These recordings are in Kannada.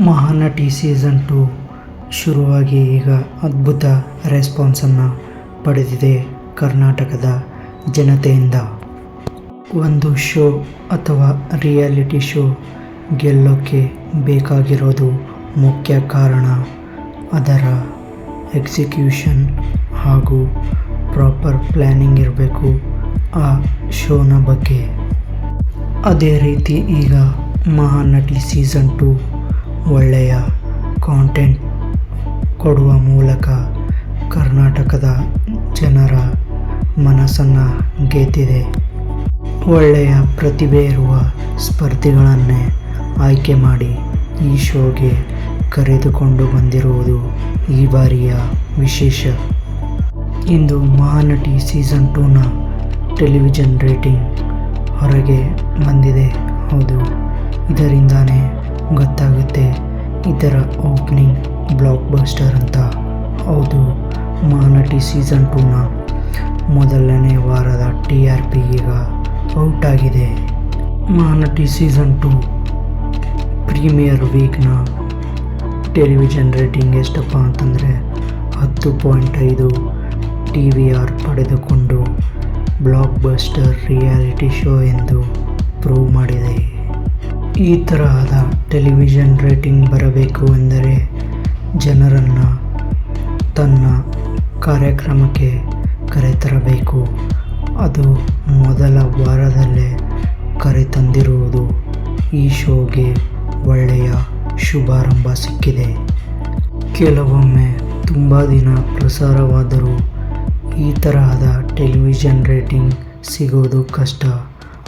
ಮಹಾನಟಿ ಸೀಸನ್ ಟು ಶುರುವಾಗಿ ಈಗ ಅದ್ಭುತ ರೆಸ್ಪಾನ್ಸನ್ನು ಪಡೆದಿದೆ ಕರ್ನಾಟಕದ ಜನತೆಯಿಂದ. ಒಂದು ಶೋ ಅಥವಾ ರಿಯಾಲಿಟಿ ಶೋ ಗೆಲ್ಲೋಕ್ಕೆ ಬೇಕಾಗಿರೋದು ಮುಖ್ಯ ಕಾರಣ ಅದರ ಎಕ್ಸಿಕ್ಯೂಷನ್ ಹಾಗೂ ಪ್ರಾಪರ್ ಪ್ಲ್ಯಾನಿಂಗ್ ಇರಬೇಕು ಆ ಶೋನ ಬಗ್ಗೆ. ಅದೇ ರೀತಿ ಈಗ ಮಹಾನಟಿ ಸೀಸನ್ ಟು ಒಳ್ಳೆಯ ಕಾಂಟೆಂಟ್ ಕೊಡುವ ಮೂಲಕ ಕರ್ನಾಟಕದ ಜನರ ಮನಸ್ಸನ್ನು ಗೆದ್ದಿದೆ. ಒಳ್ಳೆಯ ಪ್ರತಿಭೆ ಇರುವ ಸ್ಪರ್ಧಿಗಳನ್ನೇ ಆಯ್ಕೆ ಮಾಡಿ ಈ ಶೋಗೆ ಕರೆದುಕೊಂಡು ಬಂದಿರುವುದು ಈ ಬಾರಿಯ ವಿಶೇಷ. ಇಂದು ಮಹಾನಟಿ ಸೀಸನ್ ಟೂನ ಟೆಲಿವಿಷನ್ ರೇಟಿಂಗ್ ಹೊರಗೆ ಬಂದಿದೆ. ಹೌದು, ಇದರಿಂದಾನೇ ಗೊತ್ತಾಗುತ್ತೆ. ಇದರ ಓಪನಿಂಗ್ ಬ್ಲಾಕ್ ಬಸ್ಟರ್ ಅಂತ. ಹೌದು ಮಹಾನಟಿ ಸೀಸನ್ ಟೂನ ಮೊದಲನೇ ವಾರದ ಟಿ ಆರ್ ಪಿ ಈಗ ಔಟ್ ಆಗಿದೆ. ಮಹಾನಟಿ ಸೀಸನ್ ಟು ಪ್ರೀಮಿಯರ್ ವೀಕ್ನ ಟೆಲಿವಿಷನ್ ರೇಟಿಂಗ್ ಎಷ್ಟಪ್ಪ ಅಂತಂದರೆ ಹತ್ತು ಪಾಯಿಂಟ್ ಐದು ಟಿ ವಿ ಆರ್ ಪಡೆದುಕೊಂಡು ಬ್ಲಾಕ್ ಬಸ್ಟರ್ ರಿಯಾಲಿಟಿ ಶೋ ಎಂದು ಪ್ರೂವ್ ಮಾಡಿದೆ. ಈ ತರಹದ ಟೆಲಿವಿಷನ್ ರೇಟಿಂಗ್ ಬರಬೇಕು ಎಂದರೆ ಜನರನ್ನು ತನ್ನ ಕಾರ್ಯಕ್ರಮಕ್ಕೆ ಕರೆತರಬೇಕು. ಅದು ಮೊದಲ ವಾರದಲ್ಲೇ ಕರೆ ತಂದಿರುವುದು ಈ ಶೋಗೆ ಒಳ್ಳೆಯ ಶುಭಾರಂಭ ಸಿಕ್ಕಿದೆ. ಕೆಲವೊಮ್ಮೆ ತುಂಬ ದಿನ ಪ್ರಸಾರವಾದರೂ ಈ ತರಹದ ಟೆಲಿವಿಷನ್ ರೇಟಿಂಗ್ ಸಿಗೋದು ಕಷ್ಟ.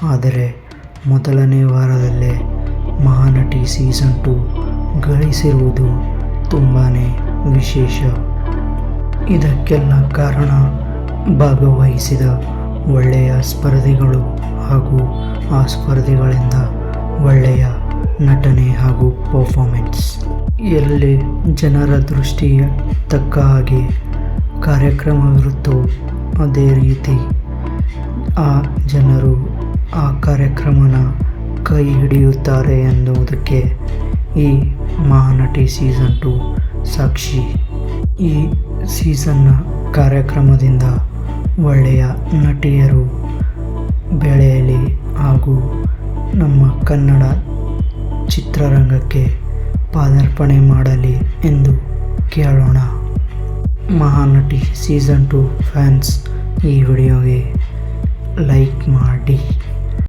ಆದರೆ ಮೊದಲನೇ ವಾರದಲ್ಲೇ ಮಹಾನಟಿ ಸೀಸನ್ ಟು ಗಳಿಸಿರುವುದು ತುಂಬಾ ವಿಶೇಷ. ಇದಕ್ಕೆಲ್ಲ ಕಾರಣ ಭಾಗವಹಿಸಿದ ಒಳ್ಳೆಯ ಸ್ಪರ್ಧಿಗಳು ಹಾಗೂ ಆ ಸ್ಪರ್ಧಿಗಳಿಂದ ಒಳ್ಳೆಯ ನಟನೆ ಹಾಗೂ ಪರ್ಫಾರ್ಮೆನ್ಸ್ ಎಲ್ಲಿ ಜನರ ದೃಷ್ಟಿಯ ತಕ್ಕ ಹಾಗೆ ಕಾರ್ಯಕ್ರಮವಿರುತ್ತೋ ಅದೇ ರೀತಿ ಆ ಕೈ ಹಿಡಿಯುತ್ತಾರೆ ಎನ್ನುವುದಕ್ಕೆ ಈ ಮಹಾನಟಿ ಸೀಸನ್ ಟು ಸಾಕ್ಷಿ. ಈ ಸೀಸನ್ನ ಕಾರ್ಯಕ್ರಮದಿಂದ ಒಳ್ಳೆಯ ನಟಿಯರು ಬೆಳೆಯಲಿ ಹಾಗೂ ನಮ್ಮ ಕನ್ನಡ ಚಿತ್ರರಂಗಕ್ಕೆ ಪಾದಾರ್ಪಣೆ ಮಾಡಲಿ ಎಂದು ಕೇಳೋಣ. ಮಹಾನಟಿ ಸೀಸನ್ ಟು ಫ್ಯಾನ್ಸ್ ಈ ವಿಡಿಯೋಗೆ ಲೈಕ್ ಮಾಡಿ.